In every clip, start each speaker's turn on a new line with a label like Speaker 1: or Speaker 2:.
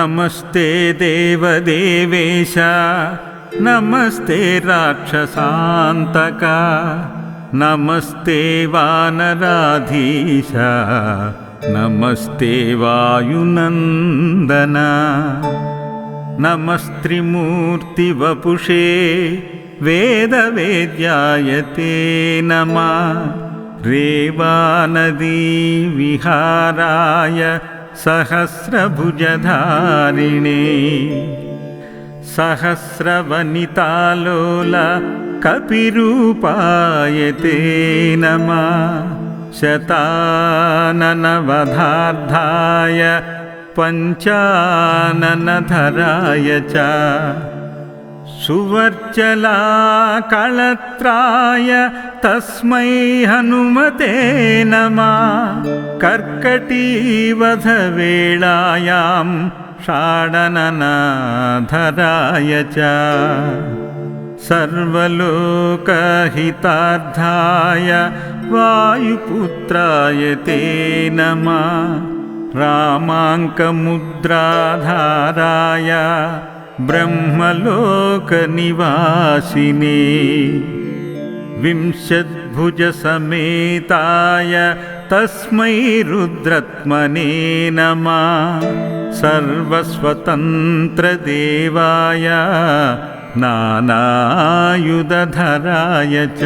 Speaker 1: नमस्ते देवदेवेश नमस्ते राक्षसान्तका नमस्ते वानराधीश नमस्ते वायुनन्दन नमस्त्रिमूर्तिवपुषे वेदवेद्यायते नमः रेवानदीविहाराय सहस्रभुजधारिणे सहस्रवनितालोल कपिरूपायते नमः। शताननवधार्धाय पञ्चाननधराय च सुवर्चलाकळत्राय तस्मै हनुमते नमः। कर्कटीवधवेळायां षाडननधराय च। सर्वलोकहितार्थाय वायुपुत्राय ते नमः। रामाङ्कमुद्राधाराय ब्रह्मलोकनिवासिने विंशद्भुजसमेताय तस्मै रुद्रत्मने नमः। सर्वस्वतन्त्रदेवाय नानायुधधराय च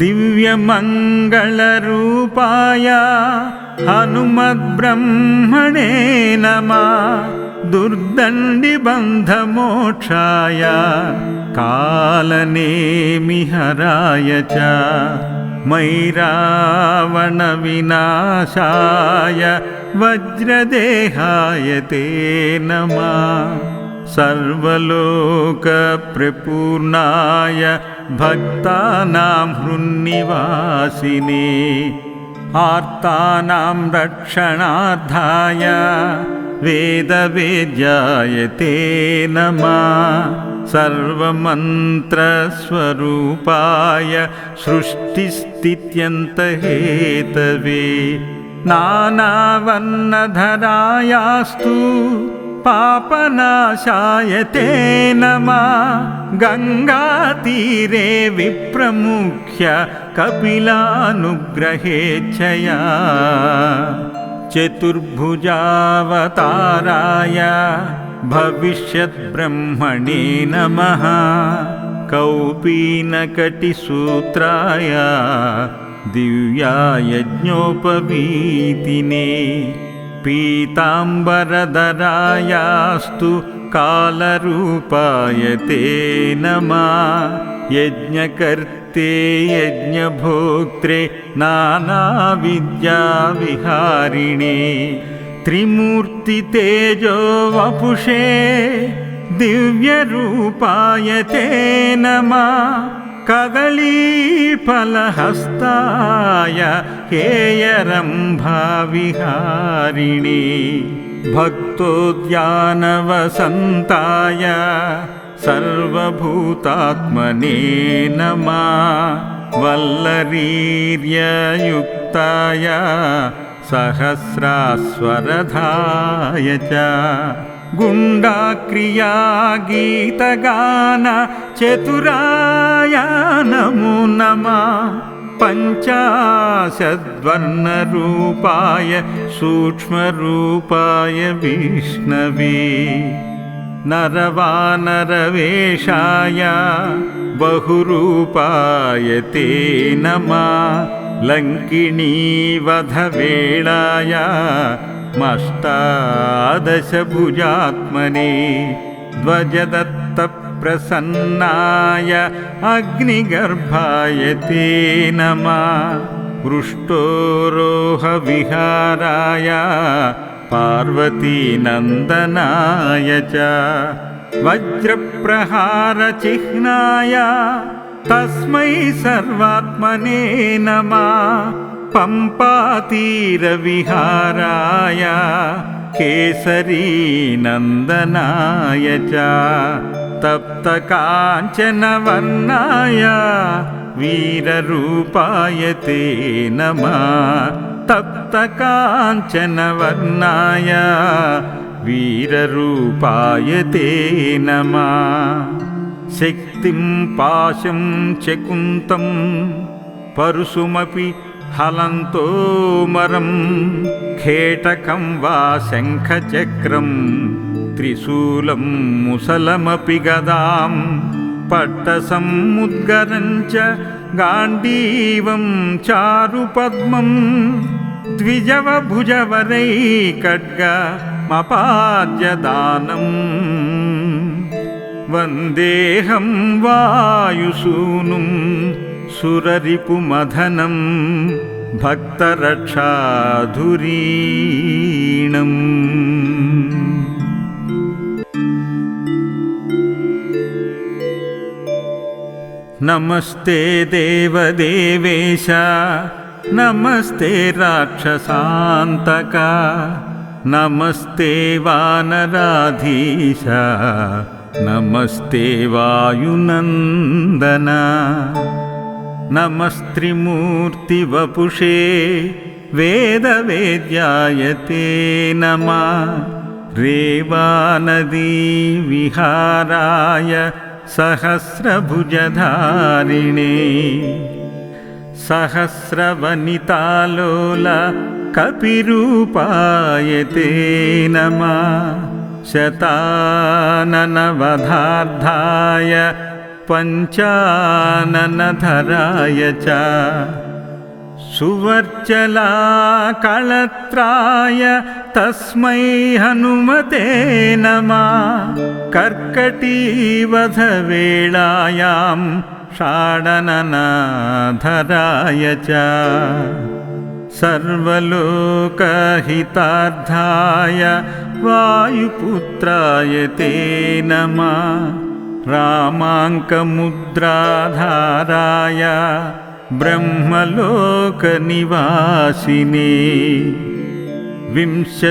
Speaker 1: दिव्यमङ्गलरूपाय हनुमद्ब्रह्मणे नमः दुर्दण्डिबन्धमोक्षाय कालनेमिहराय च मैरावणविनाशाय वज्रदेहाय ते नमः। सर्वलोकप्रपूर्णाय भक्तानां हृन्निवासिने आर्तानां रक्षणार्थाय वेदवेद्याय ते नमः। सर्वमन्त्रस्वरूपाय सृष्टिस्थित्यन्तहेतवे। नानावर्णधरायास्तु पापनाशाय ते नमः। गङ्गातीरे विप्रमुख्य कपिलानुग्रहेच्छया चतुर्भुजावताराय भविष्यद्ब्रह्मणे नमः। कौपीनकटिसूत्राय दिव्यायज्ञोपवीतिने पीताम्बरधरायास्तु कालरूपाय ते नमः। यज्ञकर्ते यज्ञभोक्त्रे नानाविद्याविहारिणे त्रिमूर्तितेजो वपुषे दिव्यरूपाय ते नमः। कदलीफलहस्ताय हेयरम्भाविहारिणे भक्तोद्यानवसन्ताय सर्वभूतात्मने नमः वल्लरीर्ययुक्ताय सहस्रास्वरधाय च गुण्डाक्रिया गीतगान चतुराय नमो नमः पञ्चाशद्वर्णरूपाय सूक्ष्मरूपाय विष्णवे नरवानरवेशाय बहुरूपाय ते नमः। लङ्किणीवधवेळाय मष्टादशभुजात्मने ध्वजदत्तप्रसन्नाय अग्निगर्भाय ते नमः। पृष्टोरोहविहाराय पार्वतीनन्दनाय च। वज्रप्रहारचिह्नाय तस्मै सर्वात्मने नमः। पम्पातीरविहाराय केसरीनन्दनाय च तप्तकाञ्चनवर्णाय वीररूपाय ते नमः। तप्तकाञ्चनवर्णाय वीररूपाय ते नमः। शक्तिं पाशं च कुन्तं परुषुमपि हलन्तोमरं खेटकं वा शङ्खचक्रं त्रिशूलं मुसलमपि गदां पट्टसमुद्गरं च गाण्डीवं चारुपद्मं द्विजवभुजवरैकड्गमपाद्यदानम् वन्देऽहं वायुसूनुं सुररिपुमधनं भक्तरक्षाधुरीणम् नमस्ते देवदेवेश। नमस्ते राक्षसान्तका। नमस्ते वानराधीश। नमस्ते वायुनन्दन। नमस्त्रिमूर्तिवपुषे वेदवेद्याय ते नमः। रेवानदीविहाराय सहस्रभुजधारिणे सहस्रवनितालोल कपिरूपाय ते नमः। शताननवधार्धाय पञ्चाननधराय च सुवर्चलाकळत्राय तस्मै हनुमते नमः। कर्कटीवधवेळायां षाडननधराय च। सर्वलोकहितार्थाय वायुपुत्राय ते नमः। रामाङ्कमुद्राधाराय ब्रह्मलोकनिवासिने विंशद्भुजसमेताय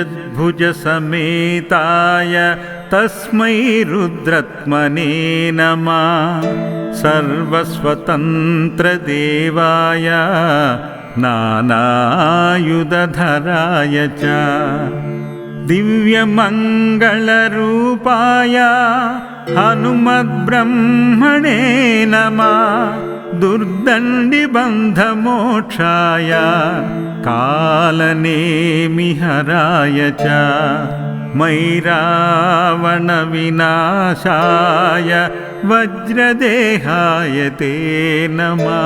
Speaker 1: तस्मै रुद्रत्मने नमः। सर्वस्वतन्त्रदेवाय नानायुधधराय च दिव्यमङ्गलरूपाय हनुमद्ब्रह्मणे नमः दुर्दण्डिबन्धमोक्षाय कालनेमिहराय च मैरावणविनाशाय वज्रदेहाय ते नमः।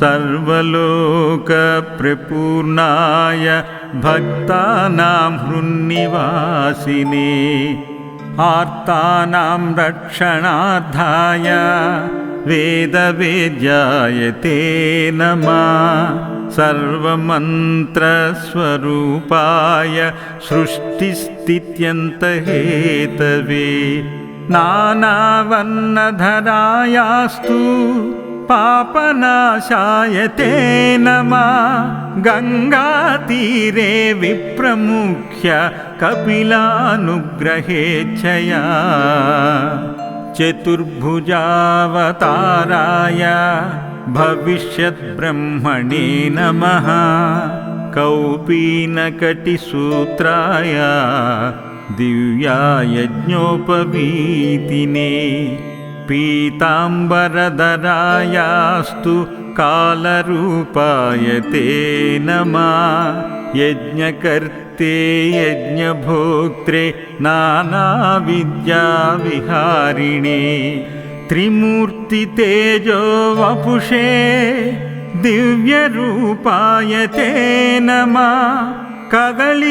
Speaker 1: सर्वलोकप्रपूर्णाय भक्तानां हृन्निवासिने आर्तानां रक्षणार्थाय वेदवेद्याय ते नमः। सर्वमन्त्रस्वरूपाय सृष्टिस्थित्यन्तहेतवे। नानावर्णधरायास्तु पापनाशाय ते नमः। गङ्गातीरे विप्रमुख्य कपिलानुग्रहेच्छया चतुर्भुजावताराय भविष्यद्ब्रह्मणे नमः। कौपीनकटिसूत्राय दिव्यायज्ञोपवीतिने पीताम्बरधरायास्तु कालरूपाय ते नमः यज्ञकर्ते यज्ञभोक्त्रे नानाविद्याविहारिणे त्रिमूर्तितेजो वपुषे दिव्यरूपाय ते नमः। कदलीफलहस्ताय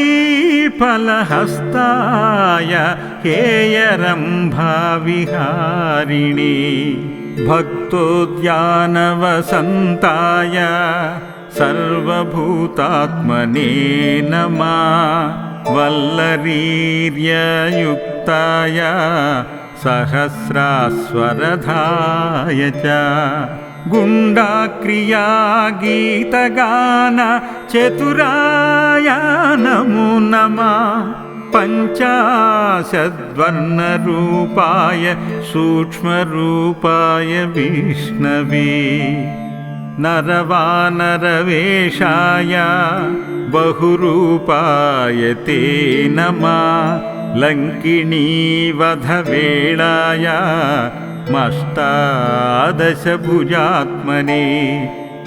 Speaker 1: हेयरम्भाविहारिणे भक्तोद्यानवसन्ताय सर्वभूतात्मने नमः वल्लरीर्ययुक्ताय सहस्रास्वरधाय च गुण्डाक्रिया गीतगान चतुराय नमो नमः पञ्चाशद्वर्णरूपाय सूक्ष्मरूपाय विष्णवे नरवानरवेषाय बहुरूपाय ते नमः। लङ्किणीवधवेळाय मष्टादशभुजात्मने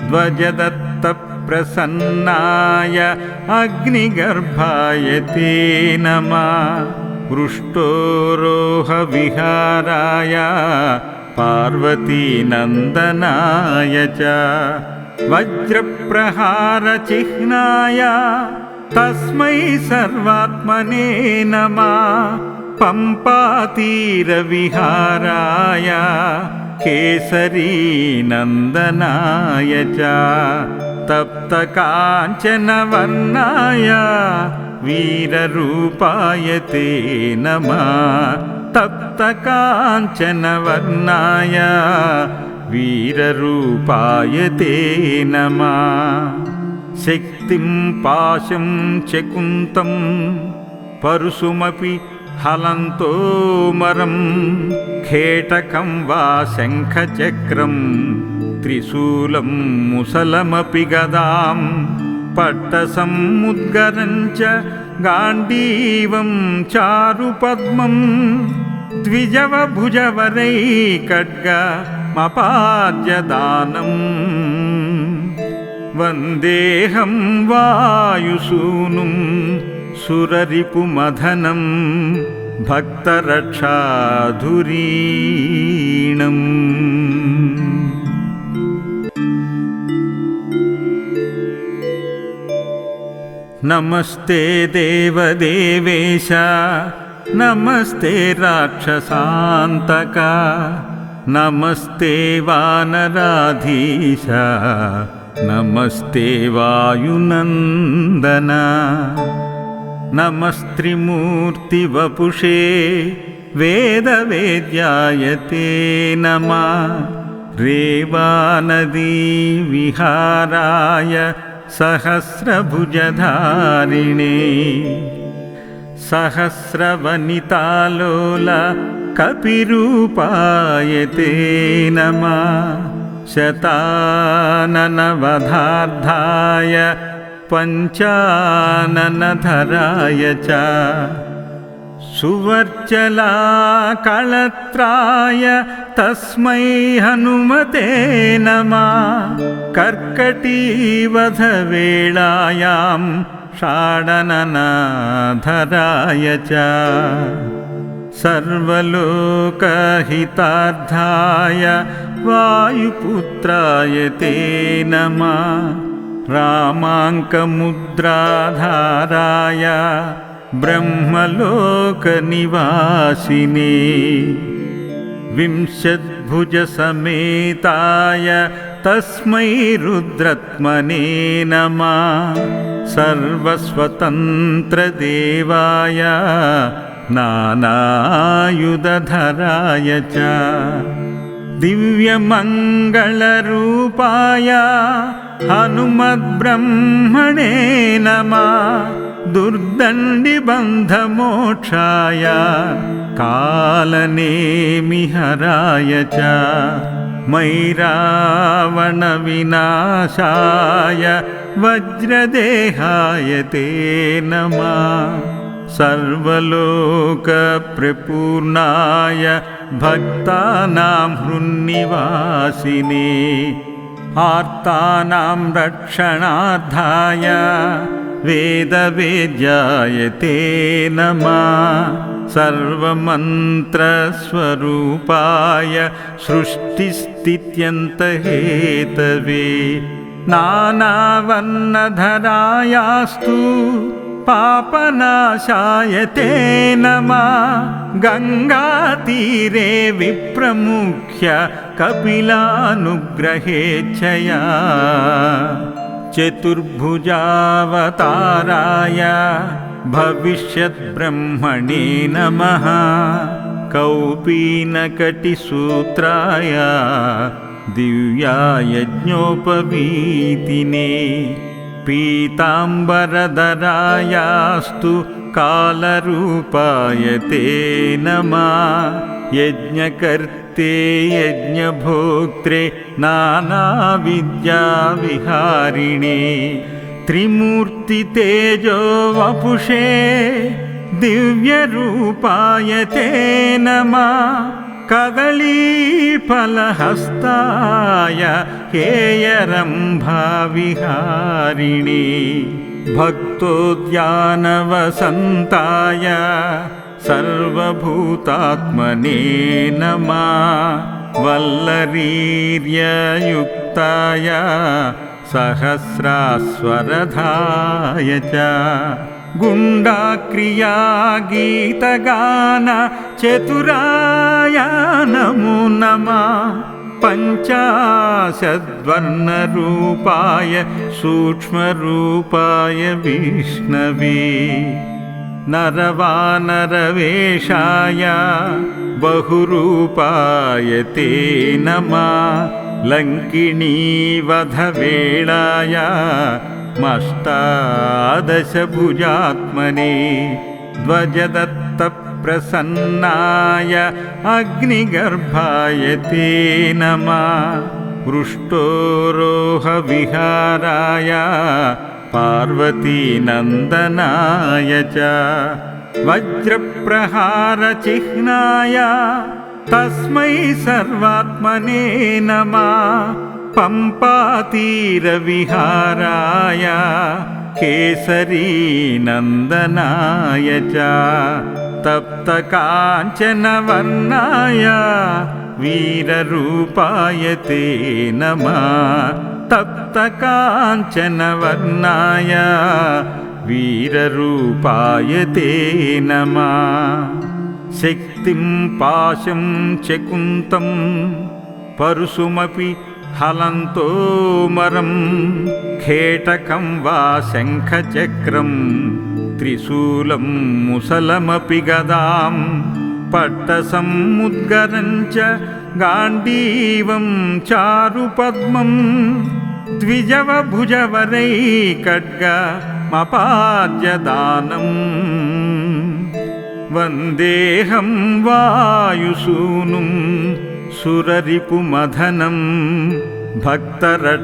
Speaker 1: ध्वजदत्तप्रसन्नाय अग्निगर्भाय ते नमः। पृष्टोरोहविहाराय पार्वतीनन्दनाय च वज्रप्रहारचिह्नाय तस्मै सर्वात्मने नमः पम्पातीरविहाराय केसरीनन्दनाय च तप्तकाञ्चनवर्णाय वीररूपाय ते नमः तप्तकाञ्चनवर्णाय वीररूपाय ते नमः शक्तिं पाशं चकुन्तं परुषुमपि हलन्तोमरं खेटकं वा शङ्खचक्रं त्रिशूलं मुसलमपि गदां पट्टसमुद्गरं च गाण्डीवं चारुपद्मं द्विजवभुजवरैकड्गमपाद्यदानम् वन्देऽहं वायुसूनुं सुररिपुमधनं भक्तरक्षाधुरीणम् नमस्ते देवदेवेश नमस्ते राक्षसान्तका नमस्ते वानराधीश नमस्ते वायुनन्दन नमस्त्रिमूर्तिवपुषे वेदवेद्याय ते नमः रेवानदीविहाराय सहस्रभुजधारिणे सहस्रवनितालोल कपिरूपाय ते नमः। शताननवधार्धाय पञ्चाननधराय च सुवर्चलाकळत्राय तस्मै हनुमते नमः। कर्कटीवधवेळायां षाडननधराय च। सर्वलोकहितार्थाय वायुपुत्राय ते नमः। रामाङ्कमुद्राधाराय ब्रह्मलोकनिवासिने विंशद्भुजसमेताय तस्मै रुद्रत्मने नमः। सर्वस्वतन्त्रदेवाय नानायुधधराय च। दिव्यमङ्गलरूपाय हनुमद्ब्रह्मणे नमः दुर्दण्डिबन्धमोक्षाय कालनेमिहराय च मैरावणविनाशाय वज्रदेहाय ते नमः। सर्वलोकप्रपूर्णाय भक्तानां हृन्निवासिने आर्तानां रक्षणार्थाय वेदवेद्याय ते नमः। सर्वमन्त्रस्वरूपाय सृष्टिस्थित्यन्तहेतवे। नानावर्णधरायास्तु पापनाशाय ते नमः। गङ्गातीरे विप्रमुख्य कपिलानुग्रहेच्छया चतुर्भुजावताराय भविष्यद्ब्रह्मणे नमः। कौपीनकटिसूत्राय दिव्यायज्ञोपवीतिने पीताम्बरधरायास्तु कालरूपाय ते नमः। यज्ञकर्ते यज्ञभोक्त्रे नानाविद्याविहारिणे त्रिमूर्तितेजो वपुषे दिव्यरूपाय ते नमः। कदलीफलहस्ताय हेयरम्भाविहारिणि भक्तोद्यानवसन्ताय सर्वभूतात्मने नमः। वल्लरीर्ययुक्ताय सहस्रास्वरधाय च। गुण्डाक्रिया गीतगान चतुराय नमो नमः पञ्चाशद्वर्णरूपाय सूक्ष्मरूपाय विष्णवे नरवानरवेशाय बहुरूपाय ते नमः लङ्किणीवधवेळाय मष्टादशभुजात्मने ध्वजदत्तप्रसन्नाय अग्निगर्भाय ते नमः। पृष्टोरोहविहाराय पार्वतीनन्दनाय च। वज्रप्रहारचिह्नाय तस्मै सर्वात्मने नमः। पम्पातीरविहाराय केसरीनन्दनाय च तप्तकाञ्चनवर्णाय वीररूपाय ते नमः। तप्तकाञ्चनवर्णाय वीररूपाय ते नमः। शक्तिं पाशं च कुन्तं परुषुमपि हलन्तोमरं खेटकं वा शङ्खचक्रं त्रिशूलं मुसलमपि गदां पट्टसमुद्गरं च गाण्डीवं चारुपद्मं द्विजवभुजवरैकड्गमपाद्यदानम् वन्देऽहं वायुसूनुं सुररिपुमधनं भक्तरक्षाधुरीणम्